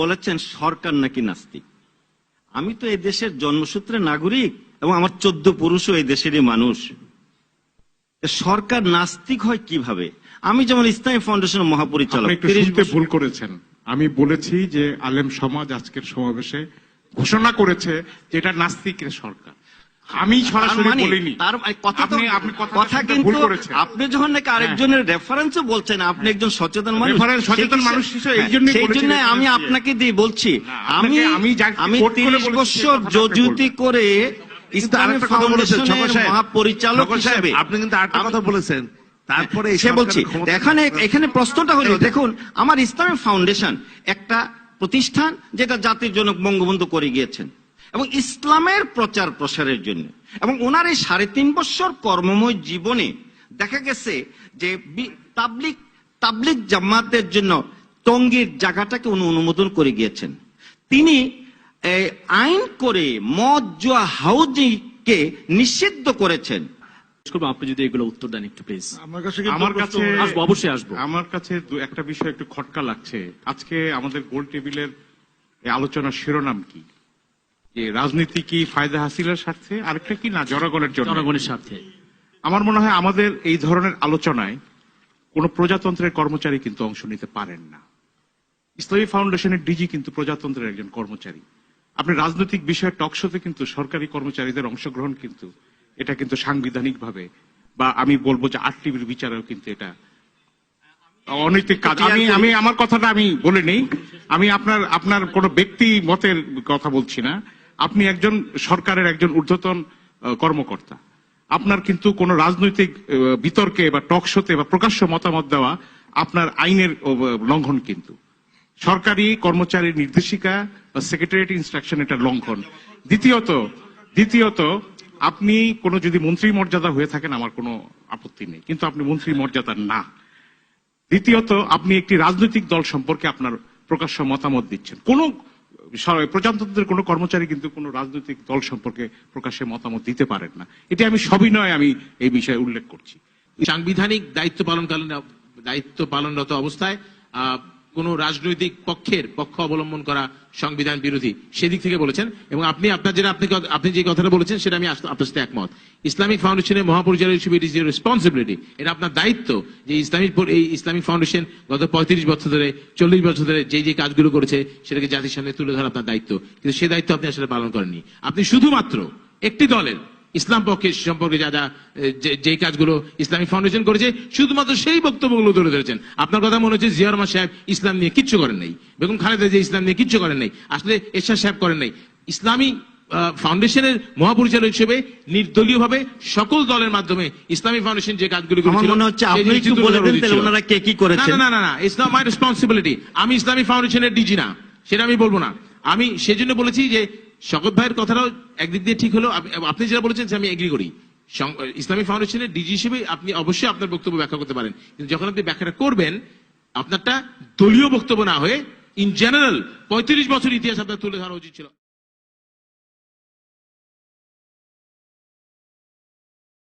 বলেছেন সরকার নাকি নাস্তিক? আমি তো এই দেশের জন্মসূত্রে নাগরিক এবং আমার চোদ্দ পুরুষও এই দেশেরই মানুষ। সরকার নাস্তিক হয় কীভাবে? আমি যেমন ইসলামী ফাউন্ডেশনের মহাপরিচালক আপনি একটু 30 শুনতে বছর- ভুল করেছেন। আমি বলেছি যে আলেম সমাজ আজকের সমাবেশে ঘোষণা করেছে যে এটা নাস্তিকের সরকার। আমি সরাসরি মানে- বলিনি। তার কথা তো আপনি আপনি কথা কিন্তু হ্যাঁ। আপনি যখন নাকি আরেকজনের রেফারেন্সও বলছেন আপনি একজন সচেতন মানুষ Reference সচেতন মানুষ হিসেবে এই হ্যাঁ, জন্যই সেই জন্য আমি আপনাকে দিয়ে বলছি আমি আমি আমি quote করে তিরিশ বলেছি বছর সেই যোজুতি করে ইসলামী কথা ফাউন্ডেশনের মহাপরিচালক হিসেবে আপনি কিন্তু আরেকটা কথা বলেছেন। তারপরে এই সে বলছি এখানে এখানে প্রশ্নটা হলো দেখুন আমার ইসলামী ফাউন্ডেশন একটা প্রতিষ্ঠান যেটা জাতির জনক বঙ্গবন্ধু করে গিয়েছেন। এবং ইসলামের প্রচার প্রসারের জন্য। এবং ওনার এই সাড়ে তিন বছর কর্মময় জীবনে দেখা গেছে যে তাবলিক তাবলিক জামাতের জন্য টঙ্গীর জায়গাটাকে উনি অনুমোদন করে গিয়েছেন। তিনি আইন করে মদ জুয়া হাউজিংকে নিষিদ্ধ করেছেন। আপনি যদি এগুলো উত্তর দেন একটু প্লিজ আমার কাছে আমার কাছে আসব, অবশ্যই আসব। আমার কাছে দু- একটা বিষয় একটু খটকা লাগছে। আজকে আমাদের গোল টেবিলের এই আলোচনার শিরোনাম কি? যে রাজনীতি কি ফায়দা হাসিলের স্বার্থে? আরেকটা কি না জনগণের জন্য? জনগণের স্বার্থে। আমার মনে হয় আমাদের এই ধরনের আলোচনায় কোন প্রজাতন্ত্রের কর্মচারী কিন্তু অংশ নিতে পারেন না। ইসলামী ফাউন্ডেশনের ডিজি কিন্তু প্রজাতন্ত্রের একজন কর্মচারী। আপনি রাজনৈতিক বিষয়ে টকশোতে কিন্তু সরকারি কর্মচারীদের অংশগ্রহণ কিন্তু এটা কিন্তু সাংবিধানিক ভাবে বা আমি বলব যে আট টিভির বিচারেও কিন্তু এটা অনৈতিক কাজ। আমি আমি আমার কথাটা আমি বলে নেই। আমি আপনার আপনার কোন ব্যক্তি মতের কথা বলছি না। আপনি একজন সরকারের একজন ঊর্ধ্বতন কর্মকর্তা। আপনার কিন্তু কোন রাজনৈতিক বিতর্কে বা টকশোতে বা প্রকাশ্য মতামত দেওয়া আপনার আইনের লঙ্ঘন কিন্তু। সরকারি কর্মচারীর নির্দেশিকা বা সেক্রেটারিয়েট ইনস্ট্রাকশন এটা লঙ্ঘন। দ্বিতীয়ত দ্বিতীয়ত, আপনি কোন যদি মন্ত্রী মর্যাদা হয়ে থাকেন, আমার কোনো আপত্তি নেই। কিন্তু আপনি মন্ত্রী মর্যাদা না। দ্বিতীয়ত, আপনি একটি রাজনৈতিক দল সম্পর্কে আপনার প্রকাশ্য মতামত দিচ্ছেন। কোন প্রজাতন্ত্রের কোনো কর্মচারী কিন্তু কোনো রাজনৈতিক দল সম্পর্কে প্রকাশ্যে মতামত দিতে পারেন না। এটি আমি সবিনয় আমি এই বিষয়ে উল্লেখ করছি। সাংবিধানিক দায়িত্ব পালনকালীন দায়িত্ব পালনরত অবস্থায় কোন রাজনৈতিক পক্ষের পক্ষ অবলম্বন করা সংবিধান বিরোধী সেদিক থেকে বলেছেন, এবং আপনি, আপনার যেটা আপনি আপনি যে কথাটা বলেছেন সেটা আমি আপনার সাথে একমত। ইসলামিক ফাউন্ডেশনের মহাপরিচালক হিসেবে ইট ইজ রেসপন্সিবিলিটি এটা আপনার দায়িত্ব যে ইসলামিক এই ইসলামিক ফাউন্ডেশন গত পঁয়ত্রিশ বছর ধরে, চল্লিশ বছর ধরে যে যে কাজগুলো করেছে, সেটাকে জাতির সামনে তুলে ধরা আপনার দায়িত্ব। কিন্তু সে দায়িত্ব আপনি আসলে পালন করেননি। আপনি শুধুমাত্র একটি দলের ইসলাম পক্ষের সম্পর্কে যা যা যে- কাজগুলো ইসলামিক ফাউন্ডেশন করেছে শুধুমাত্র সেই বক্তব্যগুলো তুলে ধরেছেন। আপনার কথা মনে হচ্ছে জিয়ার রহমান সাহেব ইসলাম নিয়ে কিচ্ছু করেন নাই। বেগম খালেদা যে ইসলাম নিয়ে কিচ্ছু করেন নাই। আসলে এরশাদ সাহেব করেন নাই। ইসলামী ফাউন্ডেশনের মহাপরিচালক হিসেবে নির্দলীয় ভাবে সকল দলের মাধ্যমে ইসলামী ফাউন্ডেশন যে কাজগুলো আমার করেছিল, মনে হচ্ছে আপনি একটু বলে দেন উচিত তাহলে ছিল। ওনারা কে কি করেছেন? না না না নট মাই রেসপন্সিবিলিটি আমি ইসলামী ফাউন্ডেশনের ডিজি না। সেটা আমি বলব না। আমি সেজন্য বলেছি যে শকত ভাইয়ের কথাটাও একদিক দিয়ে ঠিক হলো। আপনি যেটা বলেছেন যে আমি এগ্রি করি। ইসলামিক ইসলামী ফাউন্ডেশনের ডিজি হিসেবে আপনি অবশ্যই আপনার বক্তব্য ব্যাখ্যা করতে পারেন। কিন্তু যখন আপনি ব্যাখ্যাটা করবেন, আপনারটা দলীয় বক্তব্য না হয়ে ইন জেনারেল পঁয়ত্রিশ বছর ইতিহাস আপনার তুলে ধরা উচিত ছিল।